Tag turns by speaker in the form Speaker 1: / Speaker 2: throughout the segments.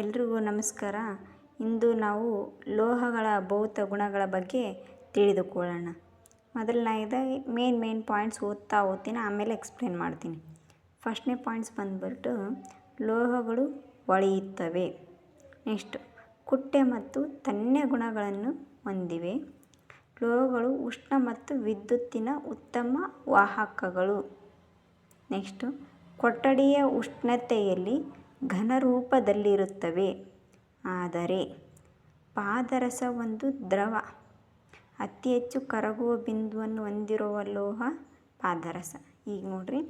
Speaker 1: ಎಲ್ರಿಗೂ ನಮಸ್ಕಾರ. ಇಂದು ನಾವು ಲೋಹಗಳ ಭೌತ ಗುಣಗಳ ಬಗ್ಗೆ ತಿಳಿದುಕೊಳ್ಳೋಣ. ಮೊದಲನೇದಾಗಿ ಮೇನ್ ಮೇನ್ ಪಾಯಿಂಟ್ಸ್ ಓದ್ತಾ ಓದ್ತೀನಿ, ಆಮೇಲೆ ಎಕ್ಸ್ಪ್ಲೇನ್ ಮಾಡ್ತೀನಿ. ಫಸ್ಟ್ನೇ ಪಾಯಿಂಟ್ಸ್ ಬಂದ್ಬಿಟ್ಟು ಲೋಹಗಳು ಹೊಳೆಯುತ್ತವೆ ನೆಕ್ಸ್ಟ್, ಕುಟ್ಟೆ ಮತ್ತು ತನ್ಯ ಗುಣಗಳನ್ನು ಹೊಂದಿವೆ. ಲೋಹಗಳು ಉಷ್ಣ ಮತ್ತು ವಿದ್ಯುತ್ತಿನ ಉತ್ತಮ ವಾಹಕಗಳು. ನೆಕ್ಸ್ಟು, ಕೊಠಡಿಯ ಉಷ್ಣತೆಯಲ್ಲಿ ಘನರೂಪದಲ್ಲಿರುತ್ತವೆ. ಆದರೆ ಪಾದರಸ ಒಂದು ದ್ರವ, ಅತಿ ಹೆಚ್ಚು ಕರಗುವ ಬಿಂದುವನ್ನು ಹೊಂದಿರುವ ಲೋಹ ಪಾದರಸ. ಈಗ ನೋಡಿರಿ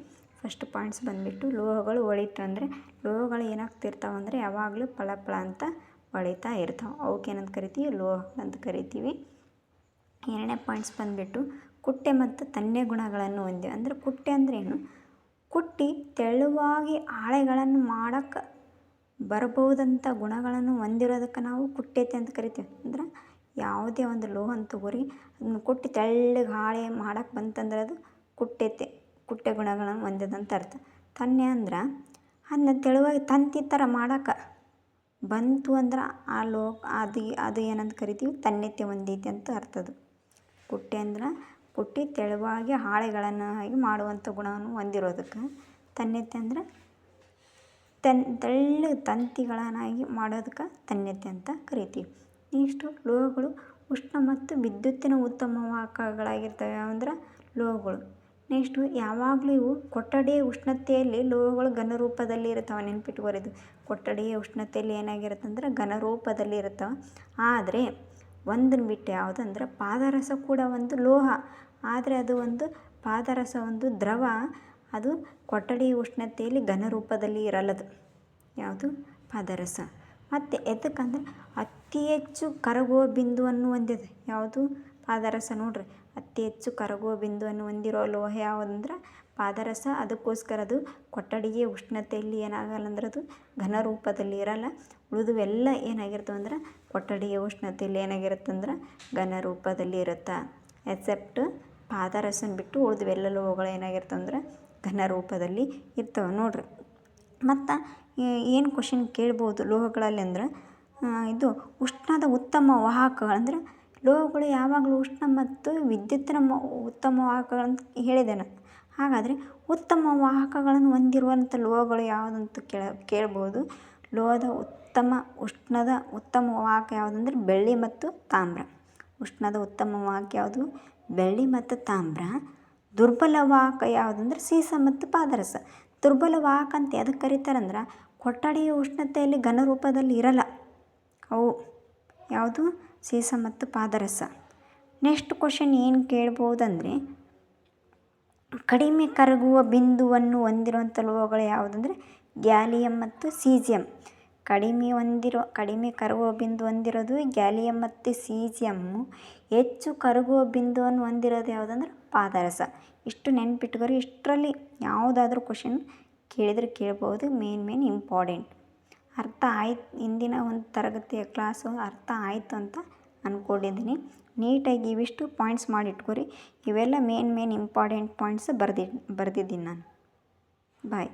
Speaker 1: ಫಸ್ಟ್ ಪಾಯಿಂಟ್ಸ್ ಬಂದುಬಿಟ್ಟು ಲೋಹಗಳು ಹೊಳಿತು ಅಂದರೆ ಲೋಹಗಳು ಏನಾಗ್ತಿರ್ತಾವೆ ಅಂದರೆ ಯಾವಾಗಲೂ ಫಳ ಅಂತ ಹೊಳಿತಾ ಇರ್ತಾವೆ. ಅವಕ್ಕೆ ಏನಂತ ಕರಿತೀವಿ? ಅಂತ ಕರಿತೀವಿ. ಎರಡನೇ ಪಾಯಿಂಟ್ಸ್ ಬಂದುಬಿಟ್ಟು ಕುಟ್ಟೆ ಮತ್ತು ತನ್ನೆ ಗುಣಗಳನ್ನು ಹೊಂದಿವೆ. ಅಂದರೆ ಕುಟ್ಟೆ ಅಂದ್ರೇನು ಕುಟ್ಟಿ ತೆಳುವಾಗಿ ಹಾಳೆಗಳನ್ನು ಮಾಡಕ್ಕೆ ಬರಬಹುದಂಥ ಗುಣಗಳನ್ನು ಹೊಂದಿರೋದಕ್ಕೆ ನಾವು ಕುಟ್ಟೈತೆ ಅಂತ ಕರಿತೀವಿ. ಅಂದ್ರೆ ಯಾವುದೇ ಒಂದು ಲೋಹನ ತಗೋರಿ, ಅದನ್ನ ಕುಟ್ಟಿ ತೆಳ್ಳಗೆ ಹಾಳೆ ಮಾಡಕ್ಕೆ ಬಂತಂದ್ರೆ ಅದು ಕುಟ್ಟೈತೆ, ಕುಟ್ಟೆ ಗುಣಗಳನ್ನು ಹೊಂದಿದೆ ಅರ್ಥ. ತನ್ನೆ ಅಂದ್ರೆ ಅದನ್ನ ತೆಳುವಾಗಿ ತಂತಿ ಥರ ಮಾಡೋಕೆ ಬಂತು ಅಂದ್ರೆ ಆ ಲೋ ಅದು ಅದು ಏನಂತ ಕರಿತೀವಿ? ತನ್ನೆತೆ ಹೊಂದೈತಿ ಅಂತ ಅರ್ಥ ಅದು. ಕುಟ್ಟೆ ಅಂದ್ರೆ ಕುಟ್ಟಿ ತೆಳುವಾಗಿ ಹಾಳೆಗಳನ್ನಾಗಿ ಮಾಡುವಂಥ ಗುಣವನ್ನು ಹೊಂದಿರೋದಕ್ಕೆ ತನ್ಯತೆ ಅಂದ್ರೆ ತನ್ ತೆಳ್ಳ ತಂತಿಗಳನ್ನಾಗಿ ಮಾಡೋದಕ್ಕೆ ತನ್ಯತೆ ಅಂತ ಕರಿತೀವಿ. ನೆಕ್ಸ್ಟು ಲೋಹಗಳು ಉಷ್ಣ ಮತ್ತು ವಿದ್ಯುತ್ತಿನ ಉತ್ತಮ ವಾಹಕಗಳಾಗಿರ್ತವೆ ಅಂದ್ರೆ ಲೋಹಗಳು. ನೆಕ್ಸ್ಟು ಯಾವಾಗಲೂ ಇವು ಕೊಠಡಿಯ ಉಷ್ಣತೆಯಲ್ಲಿ ಲೋಹಗಳು ಘನರೂಪದಲ್ಲಿ ರೂಪದಲ್ಲಿ ಇರ್ತವೆ ಇದು. ಕೊಠಡಿಯ ಉಷ್ಣತೆಯಲ್ಲಿ ಏನಾಗಿರುತ್ತೆ ಅಂದ್ರೆ ಘನರೂಪದಲ್ಲಿ ಇರ್ತಾವೆ ಆದರೆ ಒಂದನ್ನು ಬಿಟ್ಟು ಯಾವುದಂದ್ರೆ ಪಾದರಸ ಕೂಡ ಒಂದು ಲೋಹ. ಆದರೆ ಅದು ಒಂದು ಪಾದರಸ, ಒಂದು ದ್ರವ, ಅದು ಕೊಠಡಿ ಉಷ್ಣತೆಯಲ್ಲಿ ಘನ ರೂಪದಲ್ಲಿ ಇರಲ್ಲದು ಯಾವುದು? ಪಾದರಸ. ಮತ್ತು ಎದಕ್ಕಂದ್ರೆ ಅತಿ ಹೆಚ್ಚು ಕರಗುವ ಬಿಂದುವನ್ನು ಹೊಂದಿದೆ. ಯಾವುದು? ಪಾದರಸ ನೋಡಿರಿ. ಅತಿ ಹೆಚ್ಚು ಕರಗುವ ಬಿಂದುವನ್ನು ಹೊಂದಿರೋ ಲೋಹ ಯಾವುದಂದ್ರೆ ಪಾದರಸ, ಅದಕ್ಕೋಸ್ಕರ ಅದು ಕೊಠಡಿಗೆ, ಉಷ್ಣತೆಯಲ್ಲಿ ಏನಾಗಲ್ಲ ಅಂದ್ರೆ ಅದು ಘನ ರೂಪದಲ್ಲಿ ಇರಲ್ಲ. ಉಳಿದುವೆಲ್ಲ ಏನಾಗಿರ್ತವೆ ಅಂದ್ರೆ ಕೊಠಡಿಯ ಉಷ್ಣತೆಯಲ್ಲಿ ಏನಾಗಿರುತ್ತೆ ಅಂದ್ರೆ ಘನ ರೂಪದಲ್ಲಿ ಇರುತ್ತೆ? ಎಕ್ಸೆಪ್ಟ್ ಪಾದರಸನ ಬಿಟ್ಟು ಉಳಿದುವೆಲ್ಲ ಲೋಹಗಳು ಏನಾಗಿರ್ತವೆ ಅಂದ್ರೆ ಘನ ರೂಪದಲ್ಲಿ ಇರ್ತವೆ ನೋಡ್ರಿ. ಮತ್ತು ಏನು ಕ್ವಶನ್ ಕೇಳ್ಬೋದು ಲೋಹಗಳಲ್ಲಿ ಅಂದ್ರೆ ಇದು ಉಷ್ಣದ ಉತ್ತಮ ವಾಹಕಗಳು ಅಂದ್ರೆ ಲೋಹಗಳು ಯಾವಾಗಲೂ ಉಷ್ಣ ಮತ್ತು ವಿದ್ಯುತ್ತಿನ ಉತ್ತಮ ವಾಹಕಗಳಂತ ಹೇಳಿದೆ ನಾನು ಹಾಗಾದರೆ ಉತ್ತಮ ವಾಹಕಗಳನ್ನು ಹೊಂದಿರುವಂಥ ಲೋಹಗಳು ಯಾವುದಂತ ಕೇಳ, ಕೇಳ್ಬೋದು. ಲೋಹದ ಉತ್ತಮ ಉಷ್ಣದ ಉತ್ತಮ ವಾಹಕ ಯಾವುದಂದ್ರೆ ಬೆಳ್ಳಿ ಮತ್ತು ತಾಮ್ರ. ಉಷ್ಣದ ಉತ್ತಮ ವಾಹಕ ಯಾವುದು? ಬೆಳ್ಳಿ ಮತ್ತು ತಾಮ್ರ. ದುರ್ಬಲ ವಾಹಕ ಯಾವುದಂದ್ರೆ ಸೀಸ ಮತ್ತು ಪಾದರಸ. ದುರ್ಬಲ ವಾಹಕ ಅಂತ ಯಾವುದಕ್ಕೆ ಕರೀತಾರಂದ್ರೆ ಕೊಠಡಿಯ ಉಷ್ಣತೆಯಲ್ಲಿ ಘನ ರೂಪದಲ್ಲಿ ಇರಲ್ಲ. ಅವು ಯಾವುದು? ಸೀಸ ಮತ್ತು ಪಾದರಸ. ನೆಕ್ಸ್ಟ್ ಕ್ವಶನ್ ಏನು ಕೇಳ್ಬೋದಂದರೆ ಕಡಿಮೆ ಕರಗುವ ಬಿಂದುವನ್ನು ಹೊಂದಿರುವಂಥ ಲೋಹಗಳು ಯಾವುದಂದ್ರೆ ಗ್ಯಾಲಿಯಮ್ ಮತ್ತು ಸೀಜಿಯಮ್ ಕಡಿಮೆ ಹೊಂದಿರೋ, ಕಡಿಮೆ ಕರಗುವ ಬಿಂದು ಹೊಂದಿರೋದು ಗ್ಯಾಲಿಯಮ್ ಮತ್ತು ಸೀಜಿಯಮ್ಮು ಹೆಚ್ಚು ಕರಗುವ ಬಿಂದುವನ್ನು ಹೊಂದಿರೋದು ಯಾವುದಂದ್ರೆ ಪಾದರಸ. ಇಷ್ಟು ನೆನ್ಪಿಟ್ಕೊರಿ ಇಷ್ಟರಲ್ಲಿ ಯಾವುದಾದ್ರೂ ಕ್ವಶನ್ ಕೇಳಿದರೆ ಕೇಳ್ಬೋದು ಮೇನ್ ಮೇನ್ ಇಂಪಾರ್ಟೆಂಟ್ ಅರ್ಥ ಆಯ್ತು ಇಂದಿನ ಒಂದು ತರಗತಿಯ ಕ್ಲಾಸು ಅರ್ಥ ಆಯಿತು ಅಂತ ಅಂದ್ಕೊಂಡಿದ್ದೀನಿ ನೀಟಾಗಿ ಇವಿಷ್ಟು ಪಾಯಿಂಟ್ಸ್ ಮಾಡಿ ಇಟ್ಕೊರಿ ಇವೆಲ್ಲ ಮೇನ್ ಮೇನ್ ಇಂಪಾರ್ಟೆಂಟ್ ಪಾಯಿಂಟ್ಸ್ ಬರ್ದಿ ಬರ್ದಿದ್ದೀನಿ ನಾನು. ಬಾಯ್